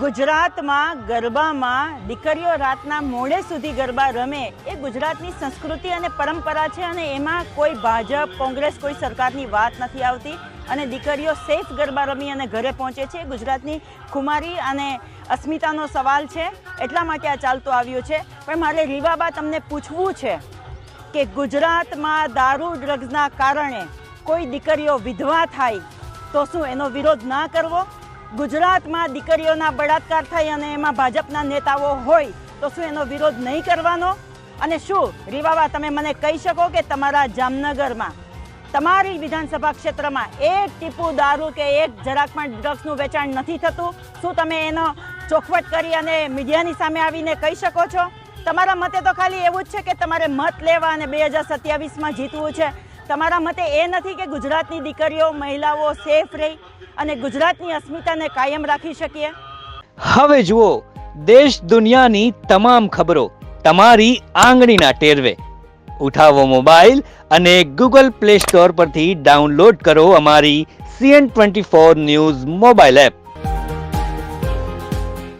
ગુજરાતમાં ગરબામાં દીકરીઓ રાતના મોડે સુધી ગરબા રમે એ ગુજરાતની સંસ્કૃતિ અને પરંપરા છે અને એમાં કોઈ ભાજપ, કોંગ્રેસ કોઈ સરકારની વાત નથી આવતી અને દીકરીઓ સેફ ગરબા રમી અને ઘરે પહોંચે છે. ગુજરાતની ખુમારી અને અસ્મિતાનો સવાલ છે. એટલા માટે આ ચાલતું આવ્યું છે. પણ મારે રીવાબા તમને પૂછવું છે કે ગુજરાતમાં દારૂ, ડ્રગ્સના કારણે કોઈ દીકરીઓ વિધવા થાય તો શું એનો વિરોધ ના કરવો? ગુજરાતમાં દીકરીઓના બળાત્કાર થાય અને એમાં ભાજપના નેતાઓ હોય, તો શું એનો વિરોધ નહીં કરવાનો? અને શું? રીવાવા, તમે મને કહી શકો કે તમારા જામનગરમાં, તમારી વિધાનસભા ક્ષેત્રમાં એક ટીપુ દારૂ કે એક જરાક પણ ડ્રગ્સનું વેચાણ નથી થતું? શું તમે એનો ચોખવટ કરી અને મીડિયાની સામે આવીને કહી શકો છો? તમારા મતે તો ખાલી એવું જ છે કે તમારે મત લેવા અને બે હજાર સત્યાવીસમાં જીતવું છે. તમારા મતે એ નથી કે ગુજરાતની દીકરીઓ, મહિલાઓ સેફ રહી અને ગુજરાતની અસ્મિતાને કાયમ રાખી શકીએ? હવે જુઓ, દેશ દુનિયાની તમામ ખબરો તમારી આંગળીના ટેરવે. ઉઠાવો મોબાઈલ અને ગૂગલ પ્લે સ્ટોર પરથી ડાઉનલોડ કરો અમારી CN twenty four news mobile app.